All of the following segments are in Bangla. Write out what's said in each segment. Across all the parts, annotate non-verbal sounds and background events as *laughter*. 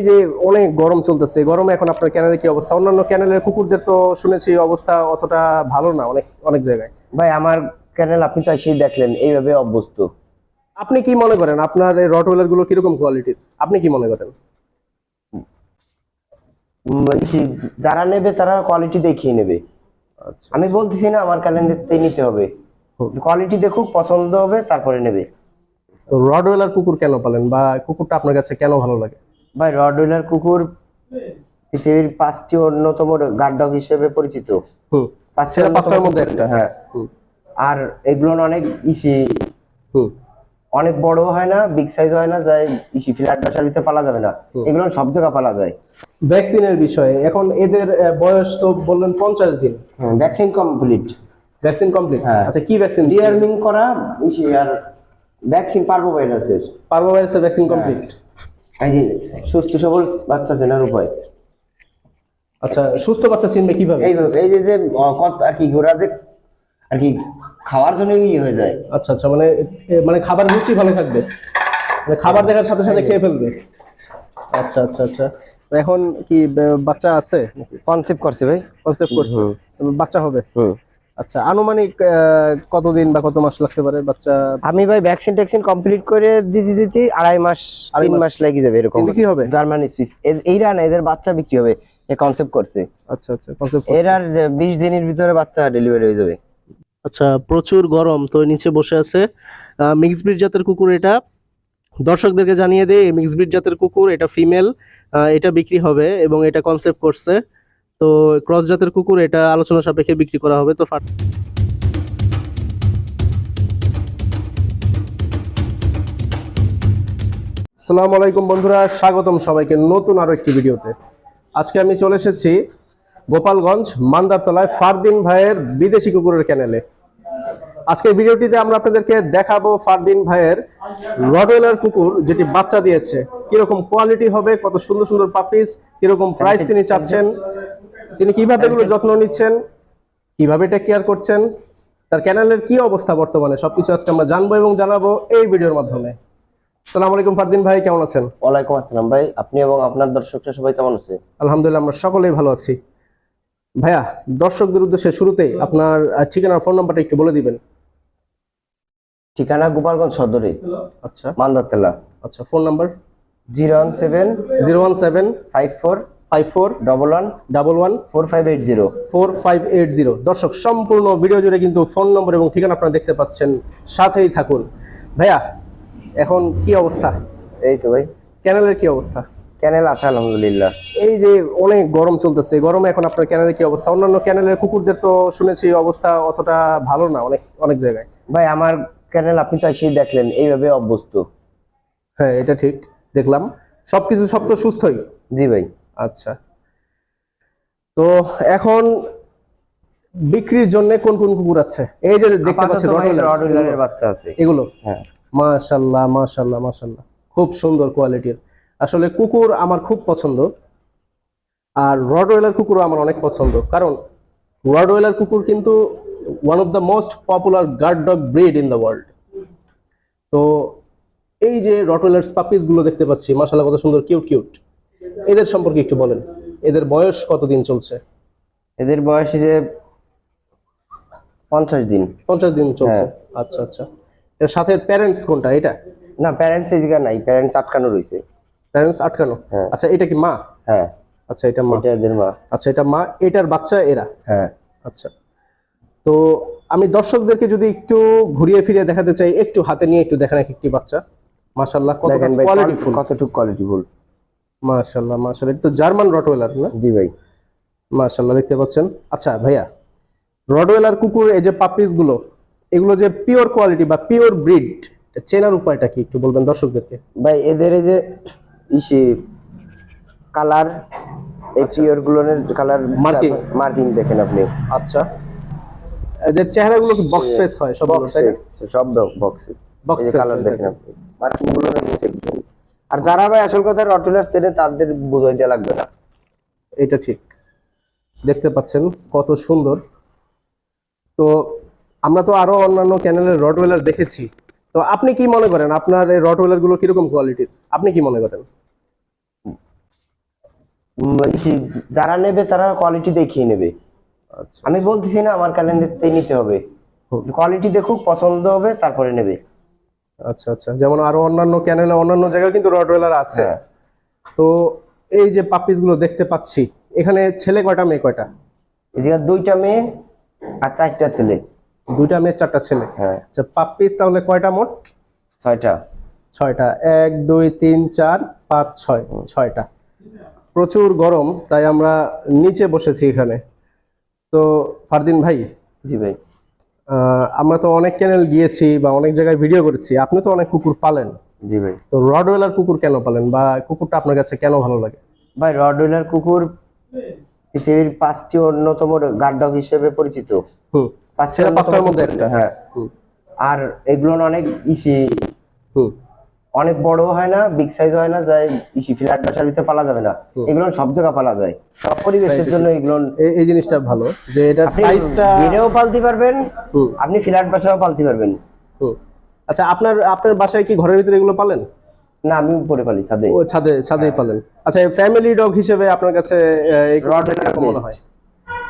এই যে অনেক গরম চলতেছে গরমে এখন আপনার ক্যানেলের কি অবস্থা? অন্যান্য ক্যানেলের কুকুরদের তো শুনেছি অবস্থা অতটা ভালো না অনেক অনেক জায়গায়। ভাই আমার চ্যানেল আপনি তো এসেই দেখলেন এইভাবে অভ্যস্ত। আপনি কি মনে করেন আপনার এই রটওয়েলারগুলো কীরকম কোয়ালিটির আপনি কি মনে করেন? যারা নেবে তারা কোয়ালিটি দেখিয়ে নেবে। আচ্ছা আমি বলতেছি না আমার ক্যালেন্ডারতেই নিতে হবে। কোয়ালিটি দেখুক পছন্দ হবে তারপরে নেবে। তো রডওয়েলার কুকুর কেন পালেন বা কুকুরটা আপনার কাছে কেন ভালো লাগে? ভাই রডওয়েলার কুকুর পৃথিবীর পাঁচটি অন্যতম গার্ড ডগ হিসেবে পরিচিত। পাঁচটি পাঁচটার মধ্যে একটা। হ্যাঁ। আর এগুলো অনেক ইসি। অনেক বড় হয় না বিগ সাইজ হয় না যাই ইসি ফ্ল্যাট বাসার ভিতরে পালা যাবে না। এগুলো সব জায়গায় পালা যায়। ভ্যাকসিনের বিষয়ে এখন এদের বয়স তো বললেন পঞ্চাশ দিন। Vaccine complete. Vaccine complete? হ্যাঁ। আচ্ছা কি ভ্যাকসিন? ডিয়ারমিং করা ইসি আর ভ্যাকসিন পারব ভাইরাসের পার্ভো ভাইরাসের ভ্যাকসিন কমপ্লিট। এই যে সুস্থ সবল বাচ্চা চেনার উপায়। আচ্ছা সুস্থ বাচ্চা চিনবে কীভাবে? এই এই যে যে কত- আর কি ঘোরা যে আর কি খাওয়ার জন্য ইয়ে হয়ে যায়। আচ্ছা আচ্ছা মানে মানে খাবার রুচি ভালো থাকবে। মানে খাবার দেখার সাথে সাথে খেয়ে ফেলবে। আচ্ছা আচ্ছা আচ্ছা। এখন কি বাচ্চা আছে? কনসেপ্ট করছে ভাই। কনসেপ্ট করছে। বাচ্চা হবে? হুম। আচ্ছা আনুমানিক আহ, কতদিন বা কত মাস লাগতে পারে বাচ্চা? আমি ভাই ভ্যাকসিন ট্যাকসিন কমপ্লিট করে দিতে দিতে আড়াই মাস আড়াই তিন মাস। লেগে যাবে এরকম। কি হবে? জার্মান স্পিস এইরা না এদের বাচ্চা বিক্রি হবে এ কনসেপ্ট করছে। আচ্ছা আচ্ছা কনসেপ্ট এর আর বিশ দিনের ভিতরে বাচ্চা ডেলিভারি হয়ে যাবে। আচ্ছা প্রচুর গরম তো নিচে বসে আছে। মিক্স ব্রিড জাতের কুকুর এটা। দর্শকদেরকে জানিয়ে দেয় মিক্স ব্রিড জাতের কুকুর এটা ফিমেল এটা বিক্রি হবে এবং এটা কনসেপ্ট করছে। তো ক্রস জাতের কুকুর এটা আলোচনা সাপেক্ষে বিক্রি করা হবে, তো আসসালামু আলাইকুম বন্ধুরা, স্বাগতম সবাইকে নতুন আরও একটি ভিডিওতে। আজকে আমি চলে এসেছি গোপালগঞ্জ মান্দারতলায় ফারদিন ভাইয়ের বিদেশি কুকুরের ক্যানেলে। আজকের ভিডিওটিতে আমরা আপনাদেরকে দেখাবো ফারদিন ভাইয়ের রডওয়েলার কুকুর, যেটি বাচ্চা দিয়েছে। কীরকম কোয়ালিটি হবে, কত সুন্দর সুন্দর পাপিস কীরকম প্রাইস তিনি চাচ্ছেন তিনি কীভাবে এগুলো যত্ন নিচ্ছেন? কীভাবে টেক কেয়ার করছেন? তার ক্যানেলের কি অবস্থা বর্তমানে? সবকিছু আজকে আমরা জানব এবং জানাব এই ভিডিওর মাধ্যমে। আসসালামু আলাইকুম ফারদিন ভাই কেমন আছেন? ওয়ালাইকুম আসসালাম ভাই। আপনি এবং আপনার দর্শকরা সবাই কেমন আছে? আলহামদুলিল্লাহ আমরা সকলেই ভালো আছি। ভাইয়া দর্শকদের উদ্দেশ্যে শুরুতেই আপনার ঠিকানা ফোন নাম্বারটা একটু বলে দিবেন। ঠিকানা গোপালগঞ্জ সদরে আচ্ছা। আচ্ছা phone number zero one seven zero one seven five four five four double one double one four five eight zero four five eight zero দর্শক সম্পূর্ণ ভিডিও জুড়ে কিন্তু ফোন নম্বর এবং ঠিকানা আপনারা দেখতে পাচ্ছেন। সাথেই থাকুন। ভাইয়া এখন কি অবস্থা? এই তো ভাই। ক্যানেলের কি অবস্থা? ক্যানেল আছে আলহামদুলিল্লাহ। এই যে অনেক গরম চলতেছে। গরমে এখন আপনার ক্যানেলের কি অবস্থা? অন্যান্য ক্যানেলের কুকুরদের তো শুনেছি অবস্থা অতটা ভালো না অনেক অনেক জায়গায়। ভাই আমার চ্যানেল আপনি তো এসেই দেখলেন এইভাবে অভ্যস্ত। হ্যাঁ এটা ঠিক। দেখলাম। সবকিছু সব তো সুস্থই। জি ভাই। আচ্ছা। তো এখন বিক্রির জন্য কোন কোন কুকুর আছে? এই যে দেখতে পাচ্ছি আপাতত রডওয়েলারের বাচ্চা আছে। এগুলো? হ্যাঁ। মাশাল্লাহ মাশাল্লাহ মাশাল্লাহ। খুব সুন্দর কোয়ালিটির। আসলে কুকুর আমার খুব পছন্দ আর রডওয়েলার কুকুরও আমার অনেক পছন্দ। কারণ রডওয়েলার কুকুর কিন্তু one of the most popular guard dog breed in the world তো এই যে রটওয়েলার পাপিসগুলো দেখতে পাচ্ছি মাশাল্লাহ কত সুন্দর কিউট কিউট এদের সম্পর্কে একটু বলেন। এদের বয়স কতদিন চলছে? এদের বয়স যে পঞ্চাশ দিন। পঞ্চাশ দিন চলছে। হ্যাঁ। আচ্ছা আচ্ছা। এর সাথে প্যারেন্টস কোনটা? এটা? না প্যারেন্টস এই জায়গা নাই। প্যারেন্টস আটকানো রয়েছে প্যারেন্টস আটকানো? হ্যাঁ। আচ্ছা এটা কি মা? হ্যাঁ। আচ্ছা এটা মা। এটা এদের মা। আচ্ছা এটা মা এটার বাচ্চা এরা? হ্যাঁ। আচ্ছা। তো আমি দর্শকদেরকে যদি একটু ঘুরিয়ে ফিরিয়ে দেখাতে চাই একটু হাতে নিয়ে একটু দেখেন এক একটি বাচ্চা। মাশাল্লাহ কত কোয়ালিটি ফুল। কতটুকু কোয়ালিটি ফুল। মাশাল্লাহ মাশাল্লাহ এটা তো জার্মান রটওয়েলার না? জি ভাই। মাশাল্লাহ দেখতে পাচ্ছেন? আচ্ছা ভাইয়া রটওয়েলার কুকুর এই যে পাপিসগুলো এগুলো যে পিওর কোয়ালিটি বা পিওর ব্রিড চেনার উপায়টা কি একটু বলবেন দর্শকদেরকে? ভাই এদের এই যে ইসি কালার এই পিওরগুলোর কালার Marking. মার্কিং দেখেন আপনি। আচ্ছা। এদের চেহারাগুলো কি বক্স ফেস হয় সবগুলো বক্স তাই সব বক্সে এই যে face কালার দেখেন আপনি। মার্কিংগুলো করুন আর যারা ভাই আসল কথা রটুলার চেনে তাদের বোঝাই দেওয়া লাগবে না। এটা ঠিক। দেখতে পাচ্ছেন কত সুন্দর। তো আমরা তো আরও অন্যান্য চ্যানেলের রডওয়েলার দেখেছি। তো আপনি কি মনে করেন? আপনার এই রডওয়েলারগুলো কীরকম কোয়ালিটির আপনি কি মনে করেন? যারা নেবে তারা কোয়ালিটি দেখিয়ে নেবে। আচ্ছা আমি বলতেছি না আমার ক্যালেন্ডারতেই নিতে হবে। কোয়ালিটি দেখুক পছন্দ হবে তারপরে নেবে। আচ্ছা আচ্ছা। যেমন আরও অন্যান্য ক্যানেলে অন্যান্য জায়গায় কিন্তু রডওয়েলার আছে। হ্যাঁ। তো এই যে পাপিসগুলো দেখতে পাচ্ছি এখানে ছেলে কয়টা মেয়ে কয়টা? এই জায়গায় দুইটা মেয়ে আর চারটা ছেলে। দুইটা মেয়ে চারটা ছেলে। হ্যাঁ। আচ্ছা পাপিস তাহলে কয়টা মোট? ছয়টা। ছয়টা। এক দুই তিন চার পাঁচ ছয়। ছয়টা। প্রচুর গরম তাই আমরা নিচে বসেছি এখানে। তো ফারদিন ভাই জি ভাই। আমরা তো অনেক চ্যানেল গিয়েছি বা অনেক জায়গায় ভিডিও করেছি। আপনি তো অনেক কুকুর পালেন। জি ভাই। তো রডওয়েলার কুকুর কেন পালেন বা কুকুরটা আপনার কাছে কেন ভালো লাগে? ভাই রডওয়েলার কুকুর পৃথিবীর পাঁচটি অন্যতম গার্ড ডগ হিসেবে পরিচিত। পাঁচটার মধ্যে একটা। হ্যাঁ। আর এগুলো অনেক ইসি। হুম। অনেক বড় হয় না বিগ সাইজ হয় না যাই ইসি ফ্ল্যাট বাসার ভিতরে পালা যাবে না। এগুলো সব জায়গায় পালা যায়। সব পরিবেশের জন্য এগুলো এই- জিনিসটা ভালো যে আপনি সাইজটা গেটেও পালতে পারবেন আপনি ফ্ল্যাট বাসাও পালতে পারবেন। আচ্ছা আপনার আপনার বাসায় কি ঘরের ভিতরে এগুলো পালেন? না আমি উপরে পালি ছাদে। ও ছাদে ছাদেই পালেন। আচ্ছা ফ্যামিলি ডগ হিসেবে আপনার কাছে এই Rottweiler মনে। হয়?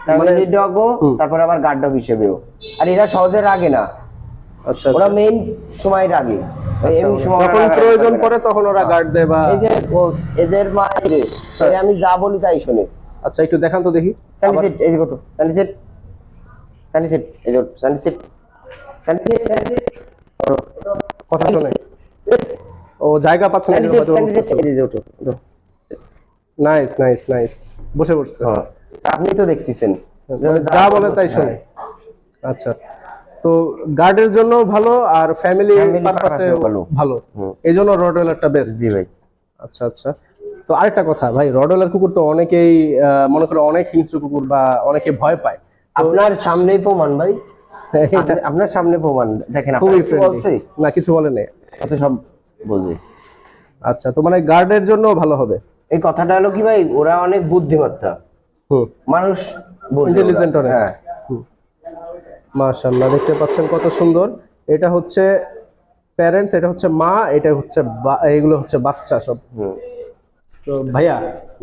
ফ্যামিলি ডগও। তারপর আবার গার্ড ডগ হিসেবেও। আর এরা সহজে রাগে না। আচ্ছা ওরা আচ্ছা মেইন সময় রাগে। এমনি সময় যখন প্রয়োজন পড়ে তখন ওরা গার্ড দেয় বা এই যে এদের মা এই যে এরা আমি যা বলি তাই শোনে। আচ্ছা একটু দেখান তো দেখি। এই স্যান্ডিসেট এই স্যান্ডিসেট কথা শোনে। ও জায়গা পাচ্ছে না এই ওটো। নাইস নাইস নাইস বসে পড়ছে হ্যাঁ। আপনি তো দেখতেছেন। যা বলে তাই শোনে। আচ্ছা। তো গার্ডের জন্য ভালো আর ফ্যামিলি পারপাসে ভালো। ভালো। এই জন্য রডওয়েলারটা বেস্ট জি ভাই। আচ্ছা আচ্ছা। তো আরেকটা কথা ভাই রডওয়েলার কুকুর তো অনেকেই মনে করে অনেক হিংস্র কুকুর বা অনেকে ভয় পায়। আপনার সামনেই প্রমাণ ভাই। *laughs* আপনার সামনে প্রমাণ। দেখেন বলছে? না কিছু বলে নেই। অত সব বোঝে। আচ্ছা তো মানে গার্ডের জন্য ভালো হবে। এই কথাটা হলো কি ভাই ওরা অনেক বুদ্ধিমত্তা। হুম। মানুষ ইন্টেলিজেন্ট হ্যাঁ। মাশাআল্লাহ দেখতে পাচ্ছেন কত সুন্দর। এটা হচ্ছে প্যারেন্টস এটা হচ্ছে মা এটা হচ্ছে এগুলো হচ্ছে বাচ্চা সব। তো ভাইয়া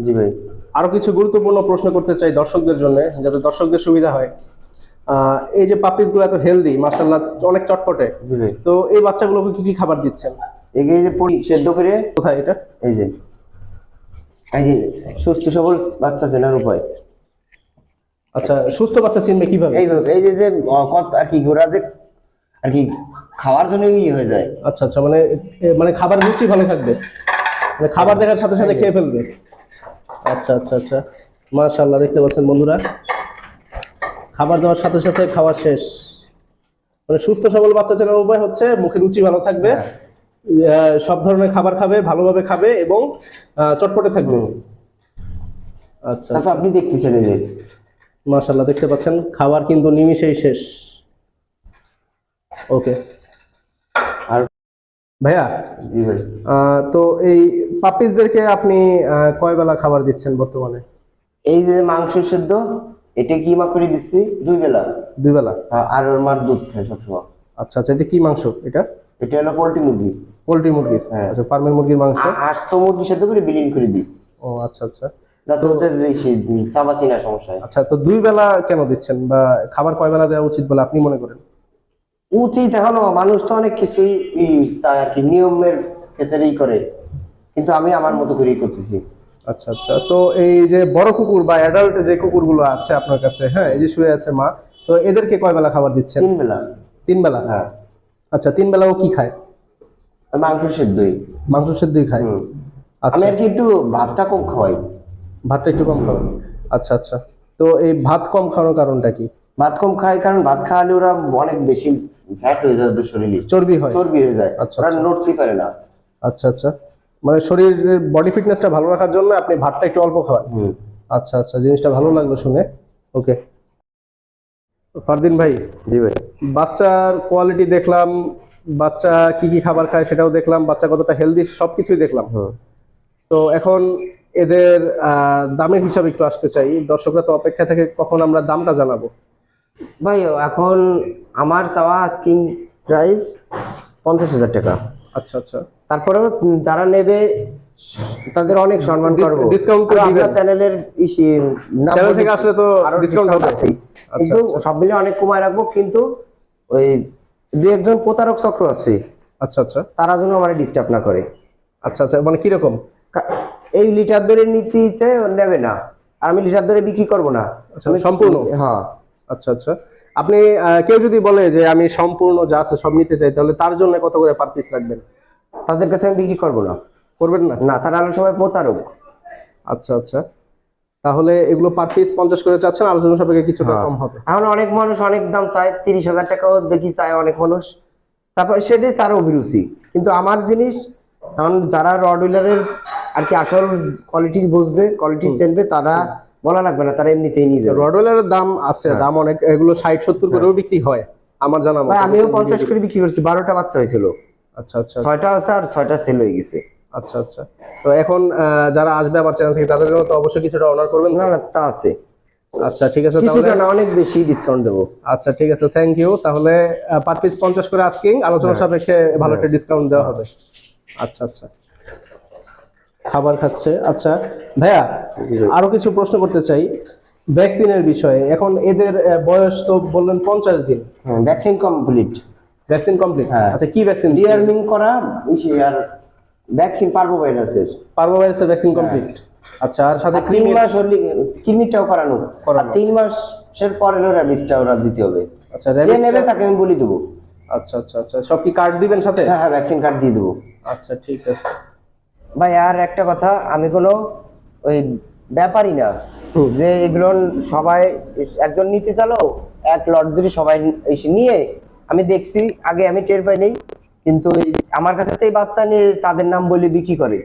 জি ভাই। আরও কিছু গুরুত্বপূর্ণ প্রশ্ন করতে চাই দর্শকদের জন্য যাতে দর্শকদের সুবিধা হয়। এই যে পাপিসগুলো এত হেলদি মাশাআল্লাহ অনেক চটপটে। তো এই বাচ্চাগুলোকে কি কি খাবার দিচ্ছেন? এগিয়ে যে পরি সেদ্ধ করে কোথায় এটা? এই যে এই যে সুস্থ সবল বাচ্চা চেনার উপায়। আচ্ছা সুস্থ বাচ্চা চিনবে কীভাবে? এই যে- এই যে যে কত আর কি ওরা যে আর কি খাওয়ার জন্য ইয়ে হয়ে যায়। আচ্ছা আচ্ছা মানে মানে খাবার রুচি ভালো থাকবে। মানে খাবার দেখার সাথে সাথে খেয়ে ফেলবে। আচ্ছা আচ্ছা আচ্ছা মাশাআল্লাহ দেখতে পাচ্ছেন বন্ধুরা। খাবার দেওয়ার সাথে সাথে খাওয়া শেষ। মানে সুস্থ সবল বাচ্চা চেনার উপায় হচ্ছে মুখে রুচি ভালো থাকবে। সব ধরনের খাবার খাবে ভালোভাবে খাবে এবং চটপটে থাকবে। আচ্ছা তা তো আপনি দেখতেছেন এই যে মাশাআল্লাহ দেখতে পাচ্ছেন খাবার কিন্তু নিমিষেই শেষ। ওকে। আর ভাইয়া জি ভাই। তো এই পাপিসদেরকে আপনি কয় বেলা খাবার দিচ্ছেন বর্তমানে? এই যে মাংস সেদ্ধ এটা কি মা করে দিচ্ছি? দুই বেলা। দুই বেলা? আ- আর ওর মার দুধ খায় সবসময়। আচ্ছা আচ্ছা এটা কি মাংস এটা? এটা হলো পোল্ট্রি মুরগি। পোলট্রি মুরগি। হ্যাঁ। আচ্ছা ফার্মের মুরগির মাংস? আ- আস্ত মুরগি সেদ্ধ করে বিলীন করে দিই। ও আচ্ছা আচ্ছা। যাতে ওদের বেশি চাবাতি না সমস্যা হয় আচ্ছা তো দুই বেলা কেন দিচ্ছেন বা খাবার কয় বেলা দেওয়া উচিত বলে আপনি মনে করেন? উচিত এখনও মানুষ তো অনেক কিছুই আর কি নিয়মের ক্ষেত্রেই করে। কিন্তু আমি আমার মতো করেই করতেছি। আচ্ছা আচ্ছা তো এই যে বড় কুকুর বা অ্যাডাল্ট যে কুকুরগুলো আছে আপনার কাছে হ্যাঁ এই যে শুয়ে আছে মা তো এদেরকে কয় বেলা খাবার দিচ্ছেন? তিন বেলা। তিন বেলা? হ্যাঁ। আচ্ছা তিন বেলা ও কি খায়? মাংস সেদ্ধই। মাংস সেদ্ধই খায়? আচ্ছা। আমি আর কি একটু ভাতটা কম খাওয়াই। ভাতটা একটু কম খাবেন? আচ্ছা আচ্ছা। তো এই ভাত কম খাওয়ানোর কারণটা কি? ভাত কম খায় কারণ ভাত খাওয়ালে ওরা অনেক বেশি ফ্যাট হয়ে যায় ওদের শরীরে। চর্বি হয়। চর্বি হয়ে যায়। আচ্ছা, ওরা আচ্ছা। নড়তে পারে না। আচ্ছা আচ্ছা। মানে শরীরের বডি ফিটনেসটা ভালো রাখার জন্য আপনি ভাতটা একটু অল্প খাওয়ান। আচ্ছা আচ্ছা। জিনিসটা ভালো লাগল শুনে। ওকে। ফারদিন ভাই জি ভাই। বাচ্চার কোয়ালিটি দেখলাম বাচ্চা কি কি খাবার খায় সেটাও দেখলাম বাচ্চা কতটা হেলদি সবকিছুই দেখলাম। তো এখন এদের দামের হিসাবে একটু আসতে চাই। দর্শকরা তো অপেক্ষা থেকে কখন আমরা দামটা জানাব? ভাই এখন আমার চাওয়া আস্কিং প্রাইস পঞ্চাশ হাজার টাকা। আচ্ছা আচ্ছা। তারপরেও যারা নেবে তাদের অনেক সম্মান করব। করে আপনার চ্যানেলের চ্যানেল থেকে আসলে তো আরও discount হবে। আচ্ছা, কিন্তু আচ্ছা। সব মিলে অনেক কমায় রাখব কিন্তু ওই দু একজন প্রতারক চক্র আছে। আচ্ছা আচ্ছা। তারা যেন আমার ডিস্টার্ব না করে। আচ্ছা আচ্ছা। মানে কীরকম? এই লিটার ধরে নিতে ইচ্ছে নেবে না। আর আমি লিটার ধরে বিক্রি করব না। আচ্ছা, আমি- সম্পূর্ণ? হ্যাঁ। আচ্ছা আচ্ছা। আপনি কেউ যদি বলে যে আমি সম্পূর্ণ যা আছে সব নিতে চাই তাহলে তার জন্য কত করে পার পিস রাখবেন? তাদের কাছে আমি বিক্রি করব না। করবেন না? না তারা আলো সবাই প্রতারক। আচ্ছা আচ্ছা। তাহলে এগুলো পার পিস পঞ্চাশ করে চাচ্ছেন আলোচনা সাপেক্ষে কিছুটা হ্যাঁ। কম হবে। এখন অনেক মানুষ অনেক দাম চায় তিরিশ হাজার টাকাও দেখি চায় অনেক মানুষ। তারপর সেটাই তার অভিরুচি। কিন্তু আমার জিনিস এখন যারা রড হুইলারের আর কি আসল কোয়ালিটি বুঝবে কোয়ালিটি চেনবে তারা বলা লাগবে না তারা এমনিতেই নিয়ে যাবে। রডওয়েলারের দাম আছে দাম অনেক এগুলো ষাট সত্তর করেও বিক্রি হয় আমার জানা মতে। ভাই আমিও পঞ্চাশ করে বিক্রি করছি বারোটা বাচ্চা হয়েছিল। আচ্ছা আচ্ছা। ছয়টা আছে আর ছয়টা সেল হয়ে গেছে। আচ্ছা আচ্ছা। তো এখন যারা আসবে আমার চ্যানেল থেকে তাদের জন্য তো অবশ্যই কিছুটা অনার করবেন না না তা আছে। আচ্ছা ঠিক আছে তাহলে না অনেক বেশি ডিসকাউন্ট দেবো। আচ্ছা ঠিক আছে থ্যাংক ইউ তাহলে পার পিস পঞ্চাশ করে আজকিং আলোচনা সাপেক্ষে ভালো একটা ডিসকাউন্ট দেওয়া হবে। আচ্ছা আচ্ছা। খাবার খাচ্ছে। আচ্ছা ভাইয়া আরও কিছু প্রশ্ন করতে চাই ভ্যাকসিনের বিষয়ে। এখন এদের বয়স তো বললেন পঞ্চাশ দিন। হ্যাঁ ভ্যাকসিন কমপ্লিট। Vaccine complete? হ্যাঁ। আচ্ছা কি ভ্যাকসিন? ডিয়ারমিং করা আর ভ্যাকসিন পারব ভাইরাসের পার্ভোভাইরাসের ভ্যাকসিন কমপ্লিট। আচ্ছা আর সাথে তিন মাস হলে কিডনিটাও করানো। আর। তিন মাসের পরে হলো র্যাবিসটা ওরা দিতে হবে। আচ্ছা যে নেবে তাকে আমি বলে দেবো। আচ্ছা আচ্ছা আচ্ছা। সব কি কার্ড দিবেন সাথে? হ্যাঁ হ্যাঁ ভ্যাকসিন কার্ড দিয়ে দেবো। আচ্ছা ঠিক আছে। ভাই আর একটা কথা আমি কোনো ওই ব্যাপারই না। যে এগুলো সবাই একজন নিতে চালো এক লট ধরে সবাই এসে নিয়ে আমি দেখছি আগে আমি টের পাই নেই কিন্তু আমার কাছে তো এই বাচ্চা নিয়ে তাদের নাম বলে বিক্রি করে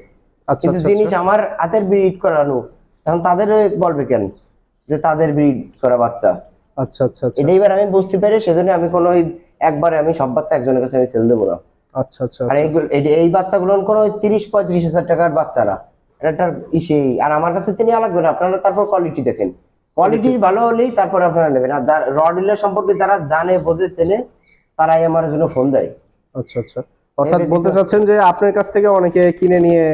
আচ্ছা কিন্তু আচ্ছা জিনিস আচ্ছা। আমার হাতের ব্রিড করানো এখন তাদের বলবে কেন যে তাদের ব্রিড করা বাচ্চা আচ্ছা আচ্ছা এটা এবার আমি বুঝতে পারি সেজন্য আমি কোনো একবারে আমি সব বাচ্চা একজনের কাছে আমি সেল দেবো না আচ্ছা আচ্ছা আর এইগুলো এই- বাচ্চাগুলো কোনো তিরিশ পঁয়ত্রিশ হাজার টাকার বাচ্চা না এটা ইসে আর আমার কাছে তিনি লাগবে না। আপনারা তারপর কোয়ালিটি দেখেন। কোয়ালিটি ভালো হলেই তারপর আপনারা নেবেন। আর রড ডিলার সম্পর্কে যারা জানে বোঝে চেনে তারাই আমার জন্য ফোন দেয়। আচ্ছা আচ্ছা। অর্থাৎ বলতে চাচ্ছেন যে আপনার কাছ থেকে অনেকে কিনে নিয়ে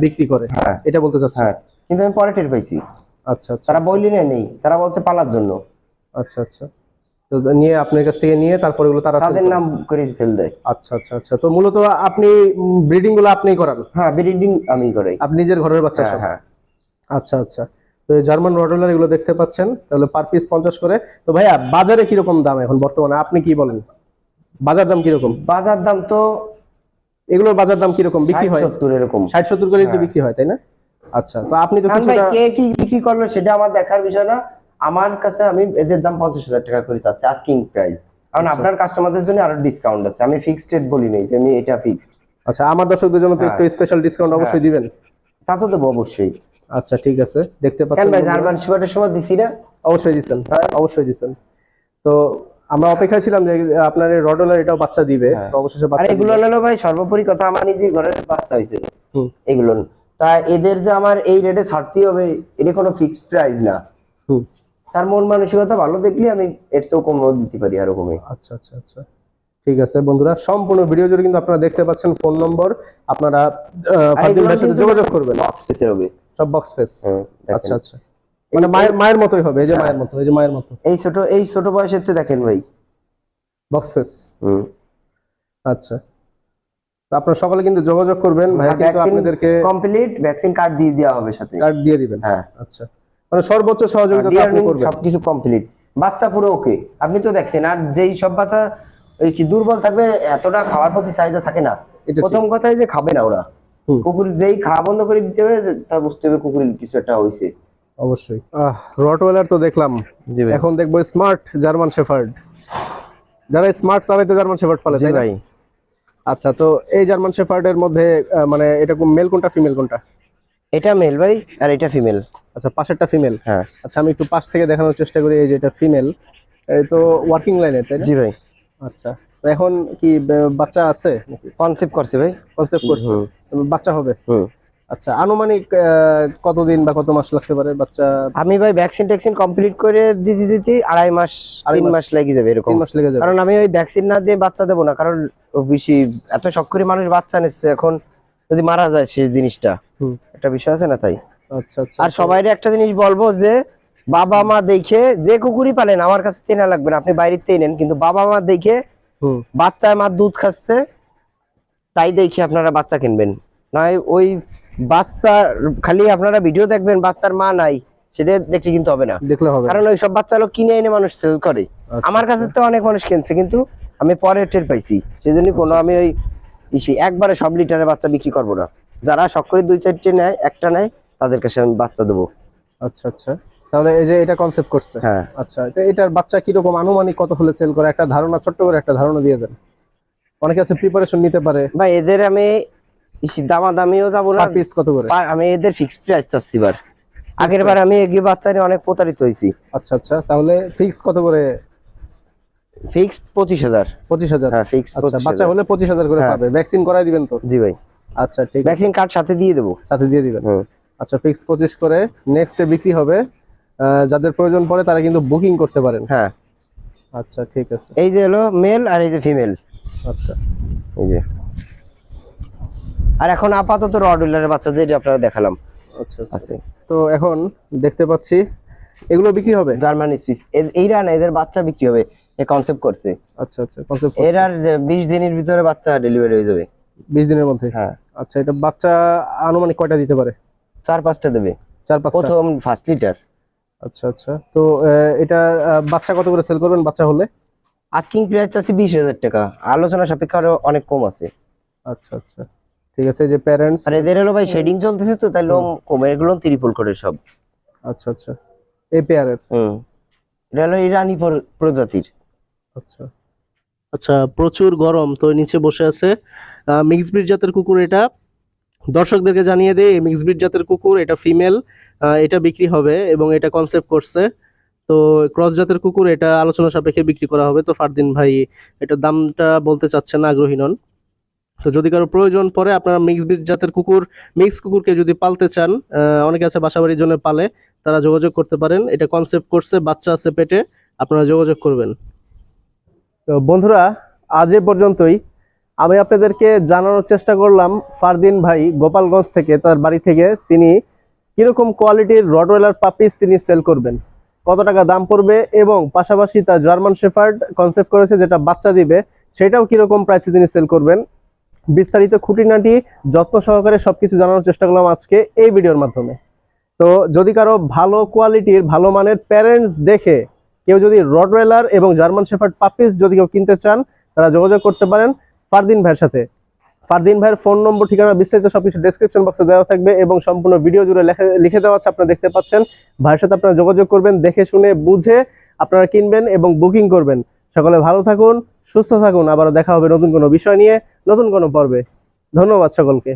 বিক্রি করে। হ্যাঁ। এটা বলতে চাচ্ছেন? হ্যাঁ। কিন্তু আমি পরে টের পাইছি। আচ্ছা আচ্ছা তারা বইলি না নেই। তারা বলছে পালার জন্য। আচ্ছা আচ্ছা। তো নিয়ে আপনার কাছ থেকে নিয়ে তারপরে ওগুলো তারা তাদের নাম করে সেল দেয়। আচ্ছা আচ্ছা আচ্ছা। তো মূলত আপনি ব্রিডিংগুলো আপনিই করান? হ্যাঁ ব্রিডিং আমি করাই। আপনি নিজের ঘরের বাচ্চা হ্যাঁ হ্যাঁ। আচ্ছা আচ্ছা। তো জার্মান রডলার এগুলো দেখতে পাচ্ছেন তাহলে পার পিস পঞ্চাশ করে। তো ভাইয়া বাজারে কীরকম দাম এখন বর্তমানে? আপনি কি বলেন? বাজার দাম কীরকম? বাজার দাম তো এগুলোর বাজার দাম কীরকম? বিক্রি হয়? সত্তর এরকম। ষাট সত্তর করে তো। বিক্রি হয় তাই না? আচ্ছা তো আপনি তো কিছুটা কে কি বিক্রি করল সেটা আমার দেখার বিষয় না। আমার কাছে আমি এদের দাম পঞ্চাশ হাজার টাকা করে চাচ্ছি আস্কিং প্রাইস কারণ আচ্ছা। আপনার কাস্টমারদের জন্য আরও ডিসকাউন্ট আছে। আমি ফিক্সড রেট বলি নাই যে আমি এটা ফিক্সড আচ্ছা আমার দর্শকদের জন্য তো একটু স্পেশাল ডিসকাউন্ট অবশ্যই দিবেন। তা তো দেবো অবশ্যই। আচ্ছা ঠিক আছে। দেখতে পাচ্ছেন ভাই জার্মান শিপারের সময় দিছি না? অবশ্যই দিচ্ছেন হ্যাঁ। অবশ্যই দিচ্ছেন তো আমরা অপেক্ষা ছিলাম যে আপনার রডলার এটাও বাচ্চা দিবে। হ্যাঁ। তো অবশেষে আর বাচ্চা এগুলো। হলো ভাই সর্বোপরি কথা আমার নিজের ঘরের বাচ্চা হয়েছে। হুম। এগুলো। তা এদের যে আমার এই রেটে ছাড়তে হবে এটা কোনো ফিক্সড প্রাইস না। হুম। তার মন মানসিকতা ভালো দেখলে আমি এর চেয়েও কমও দিতে পারি আরও কমে আচ্ছা আচ্ছা আচ্ছা। ঠিক আছে বন্ধুরা সম্পূর্ণ ভিডিও জুড়ে কিন্তু আপনারা দেখতে পাচ্ছেন ফোন নম্বর। আপনারা এগুলো ভাইয়ের সাথে যোগাযোগ করবেন। piece এর হবে। সব বক্স ফেস হ্যাঁ, আচ্ছা আচ্ছা। মানে মায়ের মায়ের মতোই হবে এই যে মায়ের মতো এই যে মায়ের মতো। এই ছোট এই ছোট বয়সের তো দেখেন ভাই। বক্স ফেস হুম। আচ্ছা। তো আপনারা সকালে কিন্তু যোগাযোগ করবেন। ভাই কিন্তু আপনাদেরকে কমপ্লিট ভ্যাকসিন কার্ড দিয়ে দেওয়া হবে সাথে। কার্ড দিয়ে দিবেন। হ্যাঁ। আচ্ছা। মানে সর্বোচ্চ সহযোগিতা আপনি করবেন। সবকিছু কমপ্লিট বাচ্চা পুরো ওকে আপনি তো দেখছেন আর যেই সব বাচ্চা কি দুর্বল থাকবে এতটা খাওয়ার প্রতি চাহিদা থাকে না। প্রথম কথাই যে খাবে না ওরা। কুকুর যেই খাওয়া বন্ধ করে দিতে হবে তা বুঝতে হবে কুকুরের কিছু একটা হয়েছে। অবশ্যই। রটওয়েলার তো দেখলাম। এখন দেখব স্মার্ট জার্মান শেফার্ড যারা স্মার্ট তারাই তো জার্মান শেফার্ড পালে তাই ভাই। আচ্ছা তো এই জার্মান শেফার্ডের মধ্যে মানে এটা মেল কোনটা ফিমেল কোনটা? এটা মেল ভাই আর এটা ফিমেল আচ্ছা পাশেরটা ফিমেল হ্যাঁ। আচ্ছা আমি একটু পাশ থেকে দেখানোর চেষ্টা করি এই যে এটা ফিমেল এই তো ওয়ার্কিং লাইনে তাই জি ভাই। আচ্ছা এখন কি বাচ্চা আছে? কনসেপ্ট করছে ভাই। কনসেপ্ট করছে। বাচ্চা হবে? হুম। আচ্ছা আনুমানিক কতদিন বা কত মাস লাগতে পারে বাচ্চা? আমি ভাই ভ্যাকসিন ট্যাকসিন কমপ্লিট করে দিতে দিতে আড়াই মাস তিন মাস। লেগে যাবে এরকম। তিন মাস লেগে যাবে। কারণ আমি ওই ভ্যাকসিন না দিয়ে বাচ্চা দেবো না কারণ ও বেশি এত শখ করে মানুষ বাচ্চা নিচ্ছে এখন যদি মারা যায় সেই জিনিসটা। হুম। একটা বিষয় আছে না তাই? আর সবাই একটা জিনিস বলব যে বাবা মা দেখে যে কুকুরই পালেন আমার কাছে তেনা লাগবে না আপনি বাইরেতেই নেন কিন্তু বাবা মা দেখে হুম। বাচ্চার মা দুধ খাচ্ছে তাই দেখে আপনারা বাচ্চা কিনবেন। নয় ওই বাচ্চা খালি আপনারা ভিডিও দেখবেন বাচ্চার মা নাই সেটা দেখলে কিন্তু হবে না। দেখলে হবে কারণ ওই সব বাচ্চা লোক কিনে এনে মানুষ সেল করে। আচ্ছা, আমার কাছে তো অনেক মানুষ কিনছে কিন্তু আমি পরে টের পাইছি। সেই সেজন্য কোনো আমি ওই একবারে সব লিটারের বাচ্চা বিক্রি করব না। যারা শখ করে দুই চারটে নেয় একটা নেয় তাদের কাছে আমি বাচ্চা দেবো। আচ্ছা আচ্ছা। তাহলে এই যে এটা কনসেপ্ট করছে? হ্যাঁ। আচ্ছা তো এটার বাচ্চা কীরকম? আনুমানিক কত হলে সেল করে? একটা ধারণা ছোট্ট করে একটা ধারণা দিয়ে দেন। অনেকে আছে প্রিপারেশন নিতে পারে। ভাই এদের আমি দামাদামিও যাব না। পিস কত করে? আমি এদের ফিক্সড প্রাইস চাচ্ছি বার আগের বার আমি এগিয়ে বাচ্চা নিয়ে অনেক প্রতারিত হয়েছি। আচ্ছা আচ্ছা। তাহলে ফিক্স কত করে? ফিক্সড পঁচিশ হাজার। পঁচিশ হাজার। হ্যাঁ ফিক্সড আচ্ছা বাচ্চা হলে পঁচিশ হাজার করে হ্যাঁ। পাবে। ভ্যাকসিন করাই দিবেন তো? জি ভাই। আচ্ছা ঠিক ভ্যাকসিন কার্ড সাথে দিয়ে দেবো। সাথে দিয়ে দিবেন। আচ্ছা ফিক্স পঁচিশ করে নেক্সট ডে বিক্রি হবে। যাদের প্রয়োজন পড়ে তারা কিন্তু বুকিং করতে পারেন। হ্যাঁ। আচ্ছা ঠিক আছে। এই যে হলো মেল আর এই যে ফিমেল আচ্ছা। এই যে। আর এখন আপাতত রডউইলারের বাচ্চাদের আপনারা দেখালাম। আচ্ছা আচ্ছা। আছে। তো এখন দেখতে পাচ্ছি এগুলো বিক্রি হবে? জার্মান স্পিস এইরা না এদের বাচ্চা বিক্রি হবে। এ কনসেপ্ট করছে। আচ্ছা আচ্ছা কনসেপ্ট এর আর বিশ দিনের ভিতরে বাচ্চা ডেলিভারি হয়ে যাবে। বিশ দিনের মধ্যে? হ্যাঁ। আচ্ছা এটা বাচ্চা আনুমানিক কয়টা দিতে পারে? চার পাঁচটা দেবে। চার পাঁচটা? প্রথম ফার্স্ট লিটার আচ্ছা আচ্ছা। তো এটা বাচ্চা কত করে সেল করবেন বাচ্চা হলে? আস্কিং প্রাইস আছে বিশ হাজার টাকা। আলোচনা সাপেক্ষে আরও অনেক কম আছে। আচ্ছা আচ্ছা। ঠিক আছে যে প্যারেন্টস আর এদের হলো ভাই শেডিং চলতেছে তো তাই লোম কমে এগুলো ত্রিপল করে সব। আচ্ছা আচ্ছা। এই পেয়ারের হুম। এটা হলো ইরানি প্রজাতির। আচ্ছা। আচ্ছা প্রচুর গরম। তো নিচে বসে আছে মিক্স ব্রিড জাতের কুকুর এটা। দর্শকদেরকে জানিয়ে দেয় এই মিক্স ব্রিড জাতের কুকুর, এটা ফিমেল এটা বিক্রি হবে এবং এটা কনসেপ্ট করছে। তো ক্রস জাতের কুকুর, এটা আলোচনা সাপেক্ষে বিক্রি করা হবে। তো ফারদিন ভাই, এটার দামটা বলতে চাচ্ছেন না, আগ্রহী নন। তো যদি কারও প্রয়োজন পড়ে, আপনারা মিক্স ব্রিড জাতের কুকুর মিক্স কুকুরকে যদি পালতে চান অনেকে আছে বাসাবাড়ির জন্য পালে, তারা যোগাযোগ করতে পারেন। এটা কনসেপ্ট করছে, বাচ্চা আছে পেটে, আপনারা যোগাযোগ করবেন। তো বন্ধুরা, আজ এ পর্যন্তই। আমি আপনাদেরকে জানানোর চেষ্টা করলাম ফারদিন ভাই গোপালগঞ্জ থেকে, তার বাড়ি থেকে, তিনি কীরকম কোয়ালিটির রডওয়েলার পাপিস তিনি সেল করবেন, কত টাকা দাম পড়বে এবং পাশাপাশি তার জার্মান শেফার্ড কনসেপ্ট করেছে যেটা বাচ্চা দিবে, সেটাও কীরকম প্রাইসে তিনি সেল করবেন। বিস্তারিত খুঁটিনাটি যত্ন সহকারে সব কিছু জানানোর চেষ্টা করলাম আজকে এই ভিডিওর মাধ্যমে। তো যদি কারও ভালো কোয়ালিটির ভালো মানের প্যারেন্টস দেখে কেউ যদি রডওয়েলার এবং জার্মান শেফার্ড পাপিস যদি কেউ কিনতে চান, তারা যোগাযোগ করতে পারেন। ফারদিন ভাইয়ের সাথে। ফারদিন ভাইয়ের ফোন নম্বর, ঠিকানা বিস্তারিত সবকিছু ডেসক্রিপশন বক্সে দেওয়া থাকবে এবং সম্পূর্ণ ভিডিও জুড়ে লেখা লিখে দেওয়া আছে, আপনারা দেখতে পাচ্ছেন। ভাইয়ের সাথে আপনারা যোগাযোগ করবেন, দেখে শুনে, বুঝে আপনারা কিনবেন এবং বুকিং করবেন। সকলে ভালো থাকুন, সুস্থ থাকুন। আবারও দেখা হবে নতুন কোনো বিষয় নিয়ে, নতুন কোনো পর্বে। ধন্যবাদ সকলকে।